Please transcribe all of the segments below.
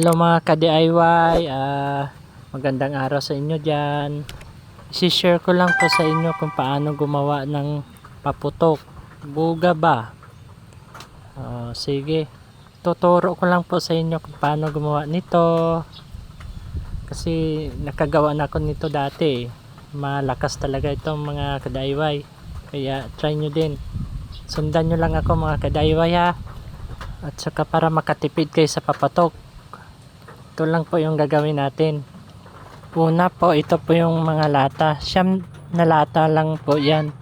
Hello mga ka-DIY, ah, magandang araw sa inyo dyan. I-share ko lang po sa inyo kung paano gumawa ng paputok. Buga ba? Ah, sige, tuturo ko lang po sa inyo kung paano gumawa nito. Kasi nakagawa na ako nito dati. eh. Malakas talaga itong mga ka-DIY. Kaya try nyo din. Sundan nyo lang ako mga ka-DIY ha. At saka para makatipid kayo sa papatok. Ito lang po yung gagawin natin. Una po, ito po yung mga lata. Siyam na lata lang po yan.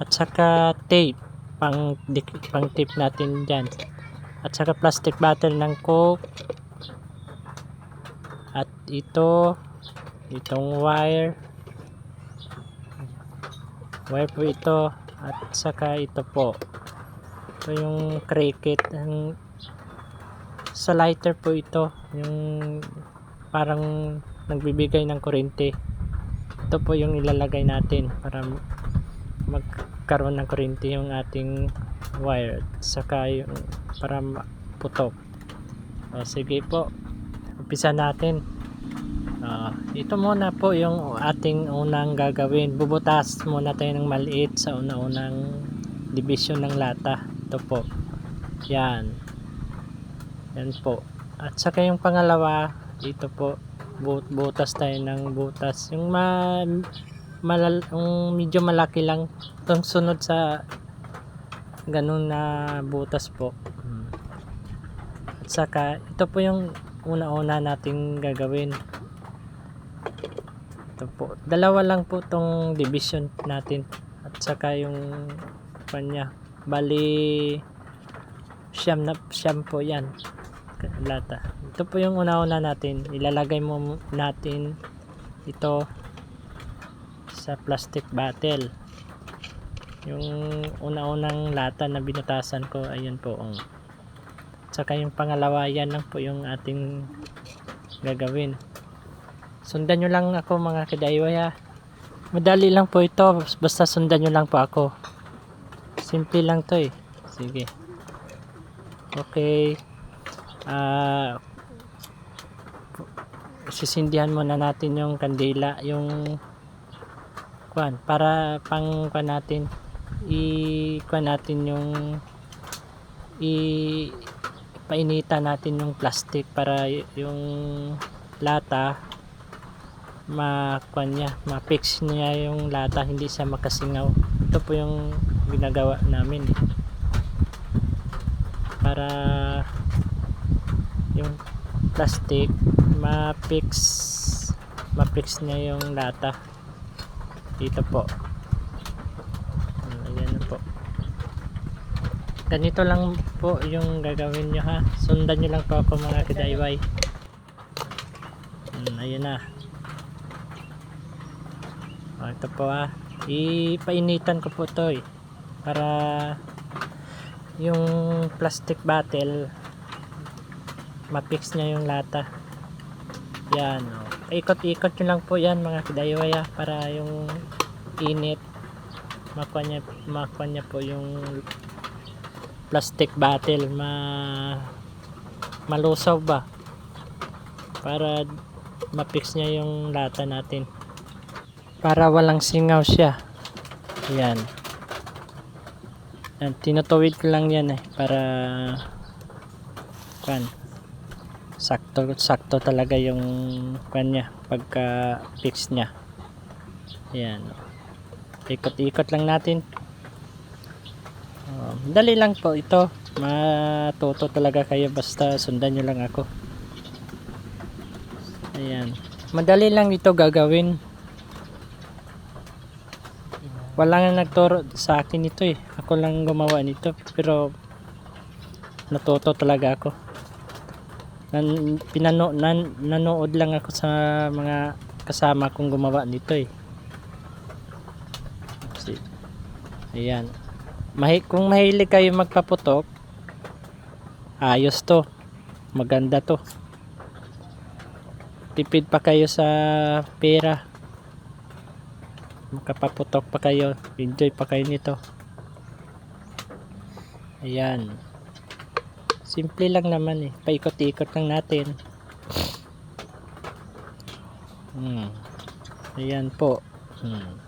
At saka tape. Pang, pang tape natin dyan. At saka plastic bottle ng coke. At ito, itong wire. Wire po ito. At saka ito po. Ito yung cricket. Ang sa lighter po ito. Yung parang nagbibigay ng kuryente. Ito po yung ilalagay natin para magkaroon ng kuryente yung ating wire saka yung para putok o, sige po. Umpisa natin. Ah, ito muna po yung ating unang gagawin. Bubutas muna tayo ng maliit sa una-unang division ng lata. Ito po. Yan yan po. At saka yung pangalawa, dito po, but butas tayo ng butas. Yung ma malal yung medyo malaki lang itong sunod sa ganun na butas po. At saka ito po yung una-una nating gagawin. Ito po. Dalawa lang po tong division natin. At saka yung kanya. Bali siyam na siyam po yan lata. Ito po yung una-una natin. Ilalagay mo natin ito sa plastic bottle. Yung una-unang lata na binutasan ko, ayun po. Ang. Tsaka yung pangalawa, yan lang po yung ating gagawin. Sundan nyo lang ako mga kidaywa ha. Madali lang po ito. Basta sundan nyo lang po ako. Simple lang to eh. Sige. Okay ah sisindihan muna natin yung kandila yung kwan para pang kwan natin i kwan natin yung i painita natin yung plastic para yung lata ma kwan niya ma-fix niya yung lata hindi siya makasingaw ito po yung ginagawa namin eh. para yung plastic ma-fix ma-fix niya yung lata. Dito po. Ayan na po. Ganito lang po yung gagawin nyo ha? Sundan nyo lang po ako mga kidayway Hmm, ayun na. O, ito po ha? Ipainitan ko po to eh para yung plastic bottle ma-fix niya yung lata. Yan oh. ikot-ikot nyo lang po yan mga kidayawaya para yung init makuha niya, makuha niya po yung plastic bottle. Ma malusaw ba? Para ma-fix niya yung lata natin. Para walang singaw siya. Yan. Yan tinutuwid ko lang yan eh para kan sakto sakto talaga yung kanya pagka fix niya. Yan ikot ikot lang natin. Oh, dali lang po ito. Matuto talaga kayo basta sundan nyo lang ako. Ayan. Madali lang ito gagawin. Wala nga nagturo sa akin ito eh. Ako lang gumawa nito pero natuto talaga ako nan, pinano, nan, nanood lang ako sa mga kasama kong gumawa nito eh. Si, ayan. Mahi, kung mahilig kayo magpaputok, ayos to. Maganda to. Tipid pa kayo sa pera. Makapaputok pa kayo. Enjoy pa kayo nito. Ayan. Simple lang naman eh. Paikot-ikot lang natin. Hmm. Ayan po. Hmm.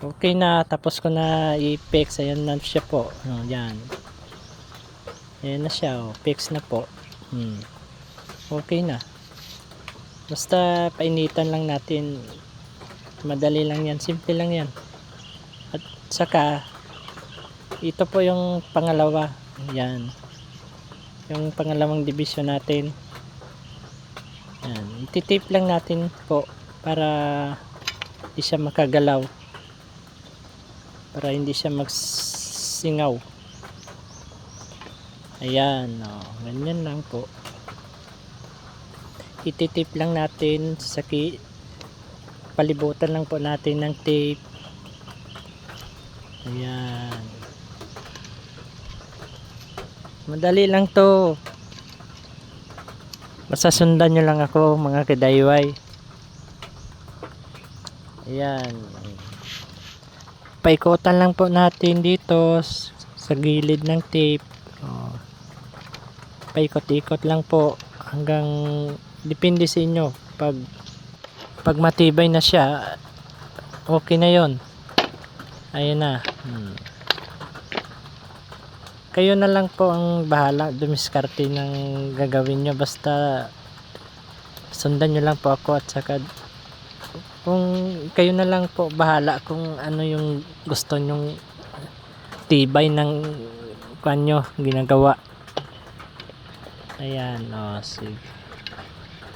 Okay na. Tapos ko na i-fix. Ayan na siya po. Oh, yan. Ayan na siya. Oh. Fix na po. Hmm. Okay na. Basta painitan lang natin. Madali lang yan. Simple lang yan. At saka, ito po yung pangalawa. Yan. Yung pangalawang division natin. Yan. Ititip lang natin po para hindi siya makagalaw. Para hindi siya magsingaw. Ayan. Oh, ganyan lang po. Ititip lang natin sa ki palibutan lang po natin ng tape. Ayan. Madali lang to. Basta sundan nyo lang ako mga kadayway. Ayan. Paikutan lang po natin dito sa gilid ng tape. Oh. Paikot-ikot lang po hanggang depende sa inyo. Pag pag matibay na siya, okay na yon. Ayan na. Hmm. Kayo na lang po ang bahala dumiskarte ng gagawin nyo. Basta sundan nyo lang po ako at saka kung kayo na lang po bahala kung ano yung gusto nyong tibay ng kanyo ginagawa. Ayan, o, sige.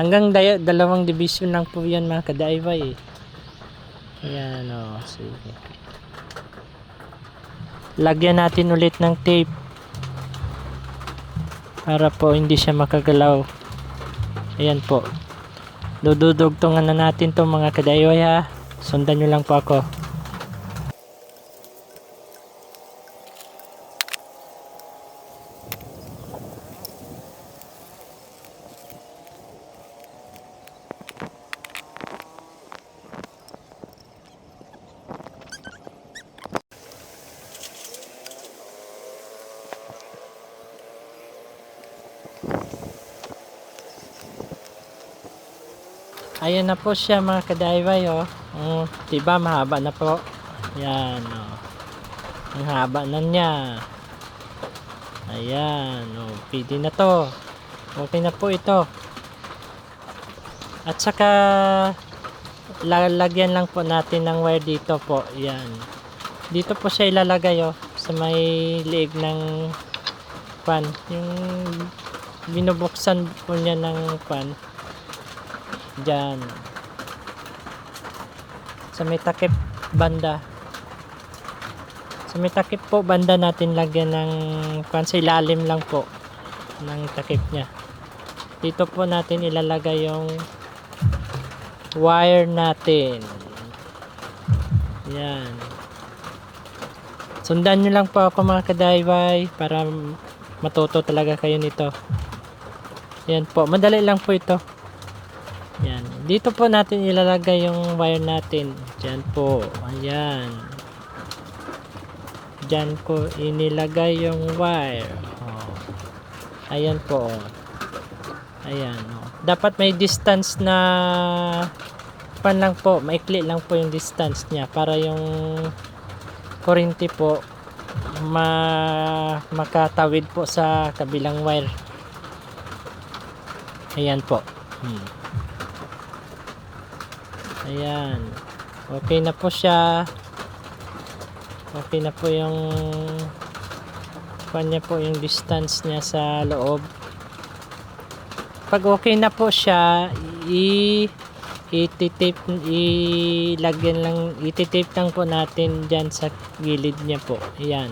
Hanggang daya, dalawang division lang po yan mga kadaibay. Ayan, o, sige. Lagyan natin ulit ng tape para po hindi siya makagalaw. Ayan po. Dududugtungan na natin to mga kadayway ha. Sundan nyo lang po ako. Ayan na po siya mga kadayway oh. Oh, diba mahaba na po. Yan oh. Ang haba na niya. Ayan oh, pwede na to. Okay na po ito. At saka lalagyan lang po natin ng wire dito po. Yan. Dito po siya ilalagay oh sa may liig ng pan. Yung binubuksan po niya ng pan. Diyan. Sa may takip banda. Sa may takip po banda natin lagyan ng kwan sa ilalim lang po ng takip niya. Dito po natin ilalagay yung wire natin. Yan. Sundan nyo lang po ako mga kadayway para matuto talaga kayo nito. Yan po. Madali lang po ito. Dito po natin ilalagay yung wire natin. Diyan po. Ayan. Diyan ko inilagay yung wire. Oh. Ayan po. oh. Ayan. Oh. Dapat may distance na pan lang po. Maikli lang po yung distance niya para yung kuryente po ma makatawid po sa kabilang wire. Ayan po. Hmm. Ayan. Okay na po siya. Okay na po yung kanya po yung distance niya sa loob. Pag okay na po siya, i ititape ilagyan lang ititape lang po natin diyan sa gilid niya po. Ayan.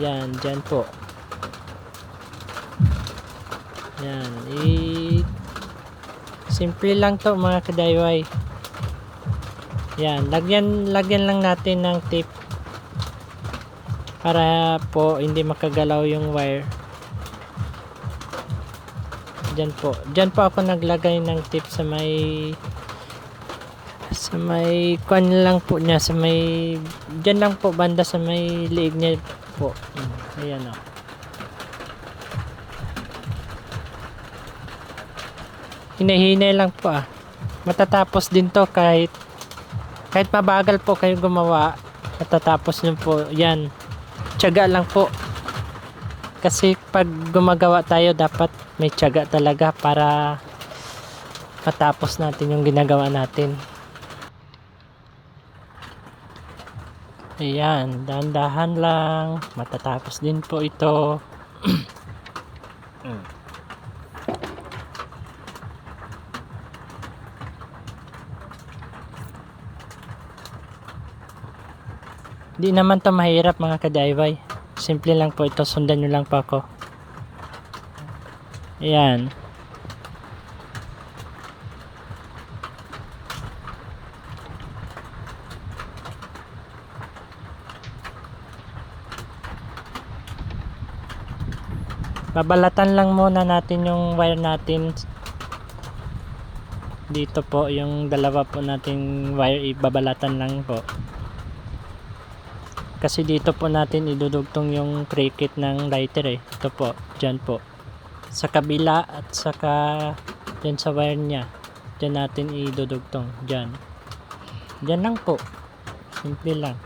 Yan, diyan po. Yan, i Simple lang to mga kadayway. Yan, lagyan lagyan lang natin ng tape para po hindi makagalaw yung wire. Diyan po. Diyan po ako naglagay ng tape sa may sa may kwan lang po niya sa may diyan lang po banda sa may liig niya po. Ayan oh. Hinahinay lang po ah. Matatapos din to kahit kahit mabagal po kayo gumawa, matatapos nyo po yan. Tiyaga lang po. Kasi pag gumagawa tayo, dapat may tiyaga talaga para matapos natin yung ginagawa natin. Ayan, dahan-dahan lang. Matatapos din po ito. Di naman to mahirap mga ka-DIY. Simple lang po ito. Sundan nyo lang po ako. Ayan. Babalatan lang muna natin yung wire natin dito po yung dalawa po nating wire ibabalatan lang po kasi dito po natin idudugtong yung cricket ng lighter eh. Ito po, dyan po. Sa kabila at saka dyan sa wire nya dyan natin idudugtong. Dyan. Dyan lang po. Simple lang.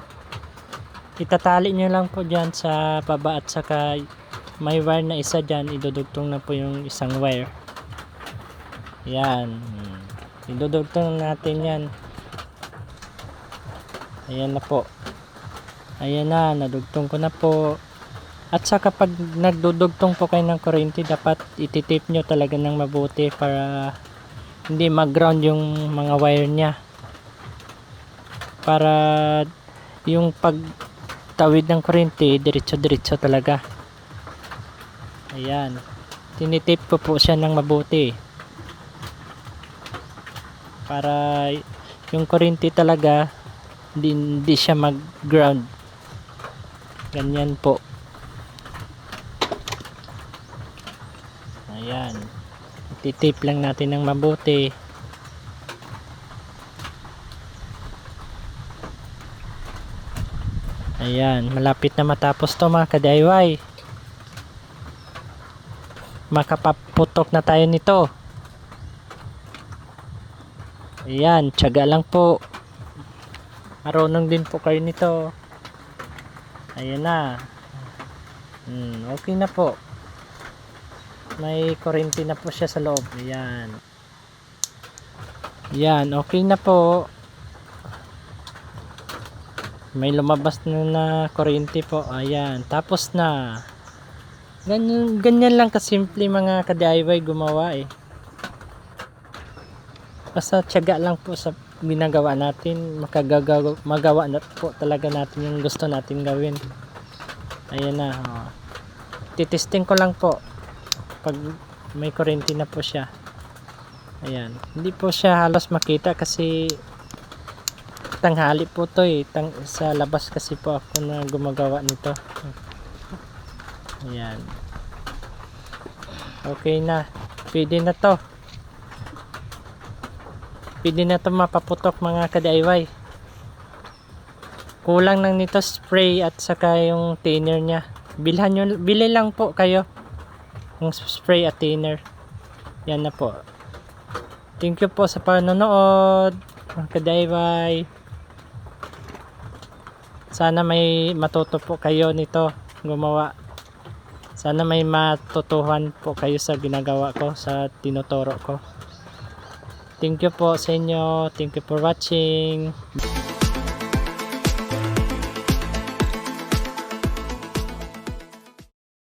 Itatali nyo lang po dyan sa baba at saka may wire na isa dyan idudugtong na po yung isang wire. Yan. Idudugtong natin yan. Ayan na po ayan na nadugtong ko na po. At saka pag nagdudugtong po kayo ng kuryente dapat ititip nyo talaga ng mabuti para hindi mag-ground yung mga wire nya para yung pagtawid ng kuryente diretso diretso talaga. Ayan. Tinitip ko po siya ng mabuti. Para yung kuryente talaga hindi, hindi siya mag ground ganyan po. Ayan. Titip lang natin ng mabuti. Ayan malapit na matapos to mga ka-DIY makapaputok na tayo nito. Ayan tiyaga lang po. Marunong din po kayo nito ayan na. Hmm, okay na po. May kurente na po siya sa loob. Ayan. Yan okay na po. May lumabas na na kurente po. Ayan tapos na. Ganyan, ganyan lang kasimple mga ka-DIY gumawa eh. Basta tiyaga lang po sa ginagawa natin makagagawa magawa na po talaga natin yung gusto natin gawin. Ayan na oh. titesting ko lang po pag may kurente na po siya. Ayan. Hindi po siya halos makita kasi tanghali po to eh. Tang sa labas kasi po ako na gumagawa nito. Ayan. Okay na. Pwede na to pwede na to mapaputok mga ka-DIY kulang lang nito spray at saka yung thinner nya bilhan nyo, bili lang po kayo yung spray at thinner. Yan na po. Thank you po sa panonood mga ka-DIY sana may matuto po kayo nito gumawa. Sana may matutuhan po kayo sa ginagawa ko sa tinuturo ko Thank you po sa inyo. Thank you for watching.